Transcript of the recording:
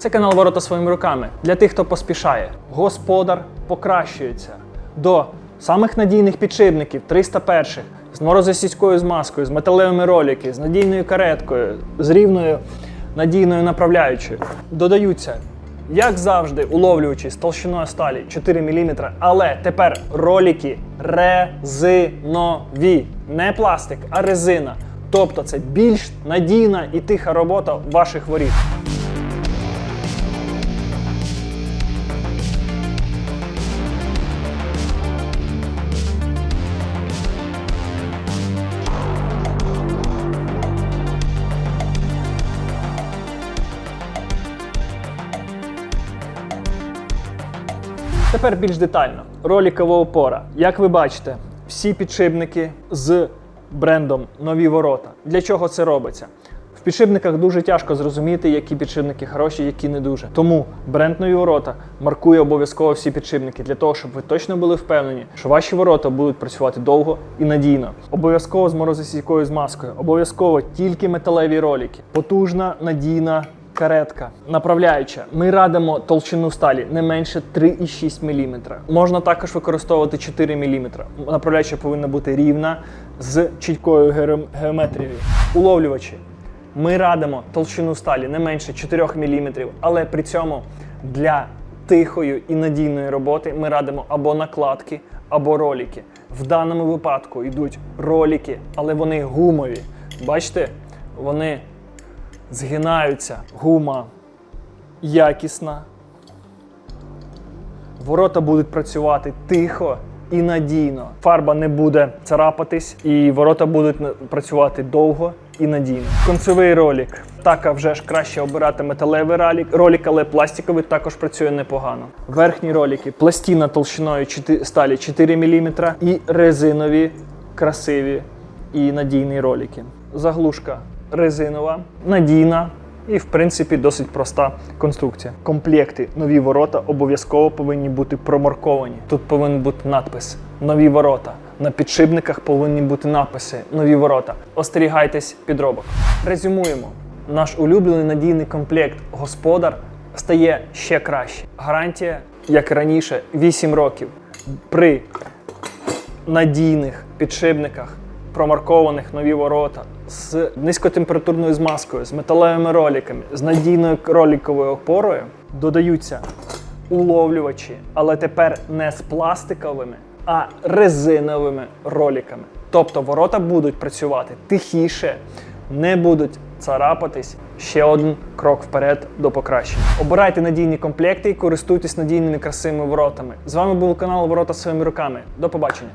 Це канал Ворота своїми руками для тих, хто поспішає. Господар покращується до самих надійних підшипників 301 з морозосільською змазкою, з металевими ролики, з надійною кареткою, з рівною надійною направляючою. Додаються, як завжди, уловлюючи з толщиною сталі 4 мм, але тепер ролики резинові. Не пластик, а резина. Тобто це більш надійна і тиха робота ваших воріт. Тепер більш детально. Ролікова опора. Як ви бачите, всі підшипники з брендом Нові ворота. Для чого це робиться? В підшипниках дуже тяжко зрозуміти, які підшипники хороші, які не дуже. Тому бренд нові ворота маркує обов'язково всі підшипники для того, щоб ви точно були впевнені, що ваші ворота будуть працювати довго і надійно. Обов'язково з морозосійкою змазкою, обов'язково тільки металеві ролики, потужна, надійна каретка. Направляюча. Ми радимо толщину сталі не менше 3,6 мм. Можна також використовувати 4 мм. Направляюча повинна бути рівна з чіткою геометрією. Уловлювачі. Ми радимо толщину сталі не менше 4 мм, але при цьому для тихої і надійної роботи ми радимо або накладки, або ролики. В даному випадку йдуть ролики, але вони гумові. Бачите, вони згинаються, гума якісна. Ворота будуть працювати тихо і надійно. Фарба не буде царапатись, і ворота будуть працювати довго і надійно. Концевий ролик. Так, а вже ж краще обирати металевий ролик, але пластиковий також працює непогано. Верхні ролики, пластина толщиною сталі 4 мм і резинові, красиві і надійні ролики. Заглушка резинова, надійна і, в принципі, досить проста конструкція. Комплекти нові ворота обов'язково повинні бути промарковані. Тут повинен бути надпис Нові ворота. На підшипниках повинні бути написи Нові ворота. Остерігайтесь підробок. Резюмуємо. Наш улюблений надійний комплект Господар стає ще краще. Гарантія, як і раніше, 8 років. При надійних підшипниках, промаркованих нові ворота з низькотемпературною змазкою, з металевими роликами, з надійною роликовою опорою додаються уловлювачі, але тепер не з пластиковими, а резиновими роликами. Тобто ворота будуть працювати тихіше, не будуть царапатись. Ще один крок вперед до покращення. Обирайте надійні комплекти і користуйтесь надійними красивими воротами. З вами був канал Ворота своїми руками. До побачення.